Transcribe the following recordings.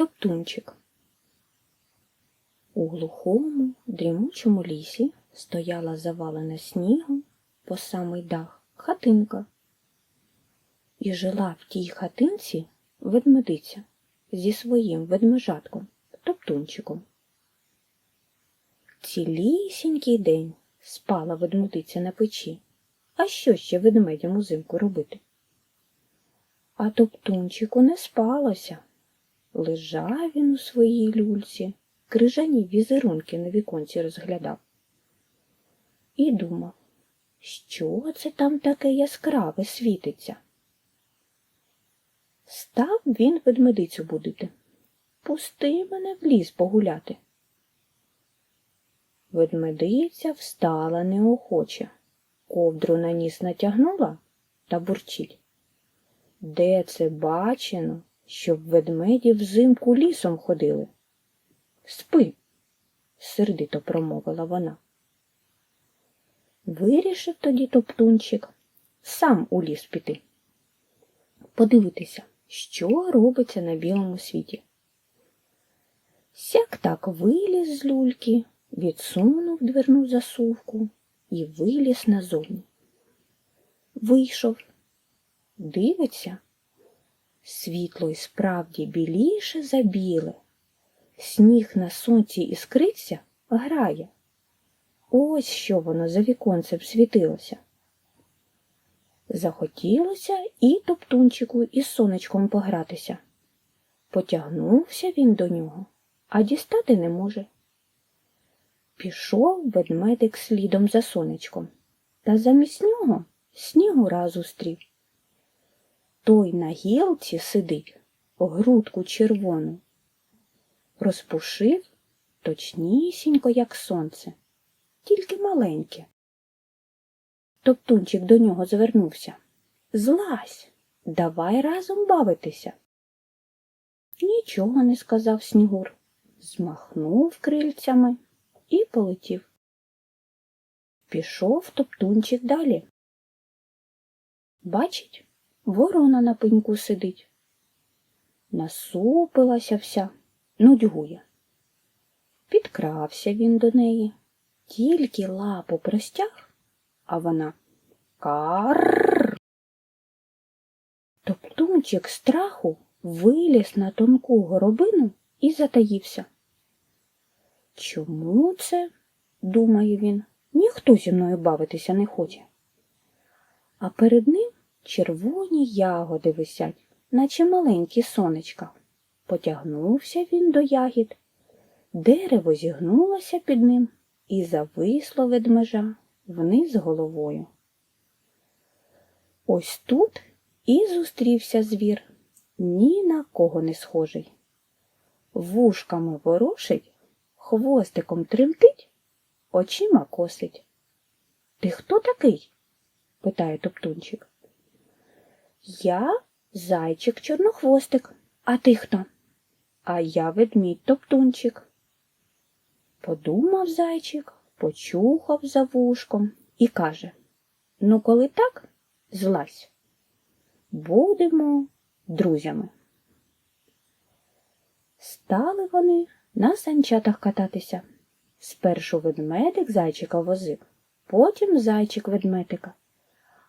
Топтунчик. У глухому, дрімучому лісі стояла завалена снігом по самий дах хатинка. І жила в тій хатинці ведмедиця зі своїм ведмежатком Топтунчиком. Цілісінький день спала ведмедиця на печі. А що ще ведмедям узимку робити? А Топтунчику не спалося. Лежав він у своїй люльці, крижані візерунки на віконці розглядав. І думав, що це там таке яскраве світиться. Став він ведмедицю будити. Пусти мене в ліс погуляти. Ведмедиця встала неохоче, ковдру на ніс натягнула та бурчить. Де це бачено, щоб ведмеді взимку лісом ходили? Спи, сердито промовила вона. Вирішив тоді топтунчик сам у ліс піти. Подивитися, що робиться на білому світі. Сяк так виліз з люльки, відсунув дверну засувку і виліз назовні. Вийшов, дивиться, світло й справді біліше за біле, сніг на сонці іскриться, грає. Ось що воно за віконцем світилося. Захотілося і топтунчику із сонечком погратися. Потягнувся він до нього, а дістати не може. Пішов ведмедик слідом за сонечком, та замість нього снігура зустрів. Той на гілці сидить, грудку червону. Розпушив точнісінько, як сонце, тільки маленьке. Топтунчик до нього звернувся. Злазь, давай разом бавитися. Нічого не сказав Снігур, змахнув крильцями і полетів. Пішов топтунчик далі. Бачить, ворона на пеньку сидить. Насупилася вся, нудьгує. Підкрався він до неї, тільки лапу простяг, а вона кар. Топтунчик страху виліз на тонку горобину і затаївся. Чому це, думає він, ніхто зі мною бавитися не хоче. А перед ним червоні ягоди висять, наче маленькі сонечка. Потягнувся він до ягід, дерево зігнулося під ним і зависло ведмежа вниз головою. Ось тут і зустрівся звір, ні на кого не схожий. Вушками ворушить, хвостиком тремтить, очима косить. Ти хто такий? питає топтунчик. Я зайчик чорнохвостик, а ти хто? А я ведмідь топтунчик. Подумав зайчик, почухав за вушком і каже Ну, коли так, злазь. Будемо друзями. Стали вони на санчатах кататися. Спершу ведмедик зайчика возив, потім зайчик ведмедика,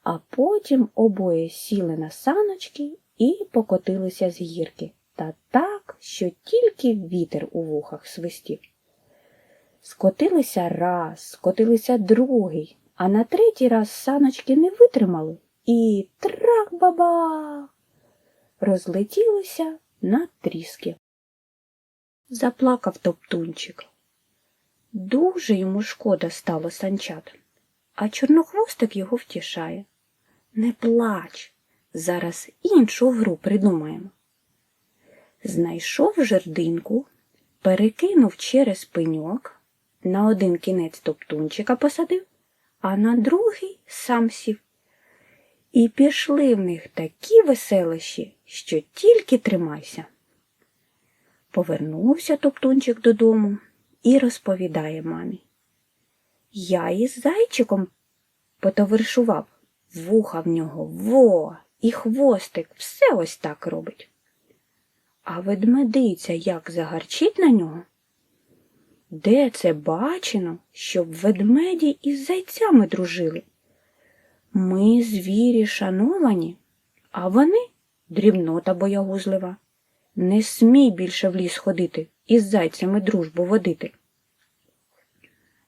а потім обоє сіли на саночки і покотилися з гірки та так, що тільки вітер у вухах свистів. Скотилися раз, скотилися другий, а на третій раз саночки не витримали і трах баба розлетілися на тріски. Заплакав топтунчик. Дуже йому шкода стало санчат, а чорнохвостик його втішає. Не плач, зараз іншу гру придумаємо. Знайшов жердинку, перекинув через пеньок, на один кінець топтунчика посадив, а на другий сам сів. І пішли в них такі веселощі, що тільки тримайся. Повернувся топтунчик додому і розповідає мамі. Я із зайчиком потоваришував, вуха в нього во, і хвостик все ось так робить. а ведмедиця як загарчить на нього. Де це бачено, щоб ведмеді із зайцями дружили? Ми звірі шановані, а вони дрібнота боягузлива. Не смій більше в ліс ходити і з зайцями дружбу водити.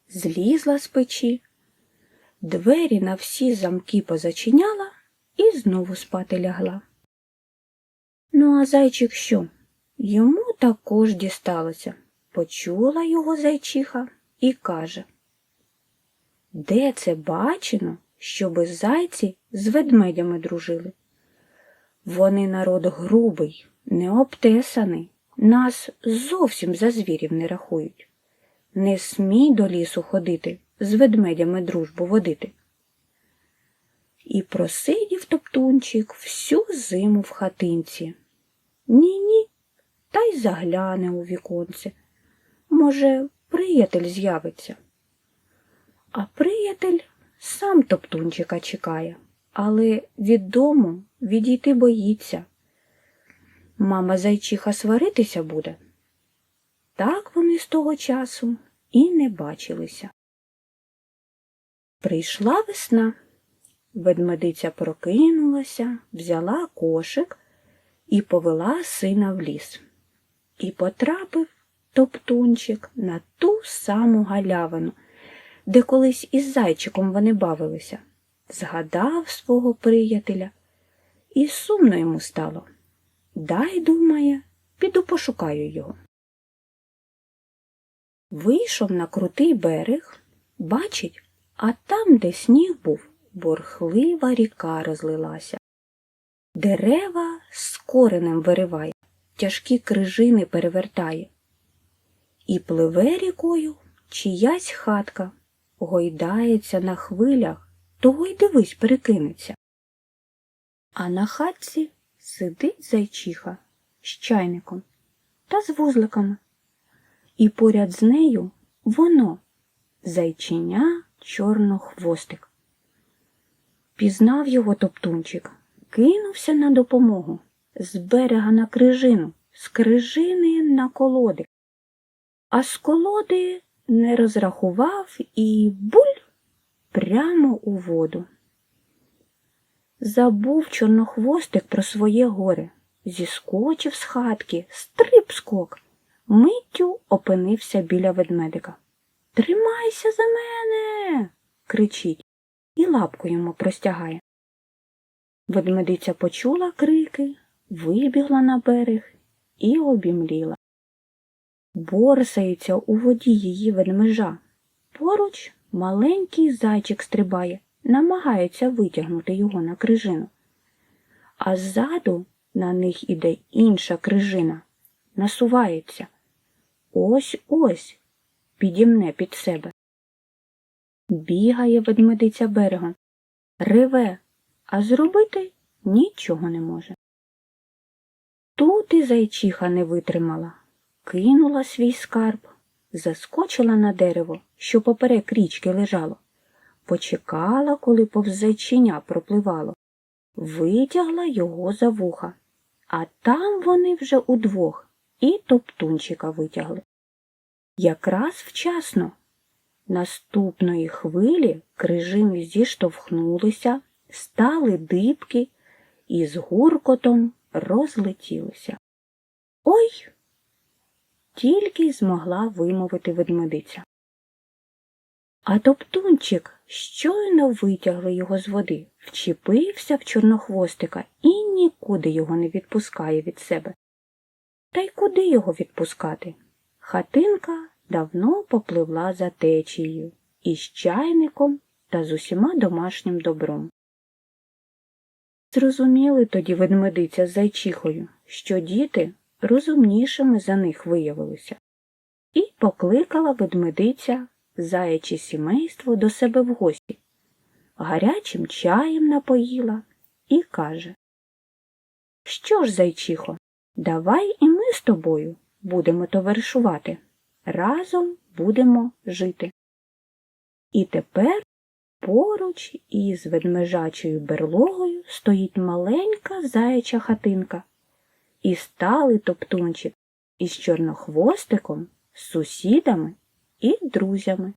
Злізла з печі, двері на всі замки позачиняла і знову спати лягла. Ну, а зайчик що? Йому також дісталося. Почула його зайчиха і каже Де це бачено, щоби зайці з ведмедями дружили? Вони народ грубий, необтесаний, нас зовсім за звірів не рахують. Не смій до лісу ходити, з ведмедями дружбу водити. І просидів топтунчик всю зиму в хатинці. Ні-ні, та й загляне у віконце. Може, приятель з'явиться. А приятель сам топтунчика чекає, але від дому відійти боїться. Мама зайчиха сваритися буде. Так вони з того часу і не бачилися. Прийшла весна. Ведмедиця прокинулася, взяла кошик і повела сина в ліс. І потрапив топтунчик на ту саму галявину, де колись із зайчиком вони бавилися. Згадав свого приятеля, і сумно йому стало. Дай, думає, піду пошукаю його. Вийшов на крутий берег, бачить, а там, де сніг був, борхлива ріка розлилася. Дерева з коренем вириває, тяжкі крижини перевертає. І пливе рікою чиясь хатка, гойдається на хвилях, того й дивись, перекинеться. А на хатці сидить зайчиха з чайником та з вузликами. І поряд з нею воно, зайчиня чорнохвостик. Пізнав його топтунчик, кинувся на допомогу з берега на крижину, з крижини на колоди. А з колоди не розрахував і буль прямо у воду. Забув чорнохвостик про своє горе, зіскочив з хатки, стриб скок, миттю опинився біля ведмедика. Тримайся за мене. кричить і лапку йому простягає. Ведмедиця почула крики, вибігла на берег і обімліла. Борсається у воді її ведмежа. Поруч маленький зайчик стрибає, намагається витягнути його на крижину. А ззаду на них іде інша крижина, насувається. Ось ось підімне під себе. Бігає ведмедиця берегом, реве, а зробити нічого не може. Тут і зайчиха не витримала, кинула свій скарб, заскочила на дерево, що поперек річки лежало, почекала, коли повз зайчиня пропливало, витягла його за вуха, а там вони вже удвох і топтунчика витягли. Якраз вчасно. Наступної хвилі крижини зіштовхнулися, стали дибки і з гуркотом розлетілися. Ой! Тільки й змогла вимовити ведмедиця. А топтунчик щойно витягли його з води, вчепився в чорнохвостика і нікуди його не відпускає від себе. Та й куди його відпускати? Хатинка давно попливла за течією із чайником та з усіма домашнім добром. Зрозуміли тоді ведмедиця з зайчихою, що діти розумнішими за них виявилися, і покликала ведмедиця заяче сімейство до себе в гості, гарячим чаєм напоїла і каже Що ж, зайчихо, давай і ми з тобою будемо товаришувати, разом будемо жити. І тепер поруч із ведмежачою берлогою стоїть маленька заяча хатинка, І стали топтунчик із чорнохвостиком, сусідами і друзями.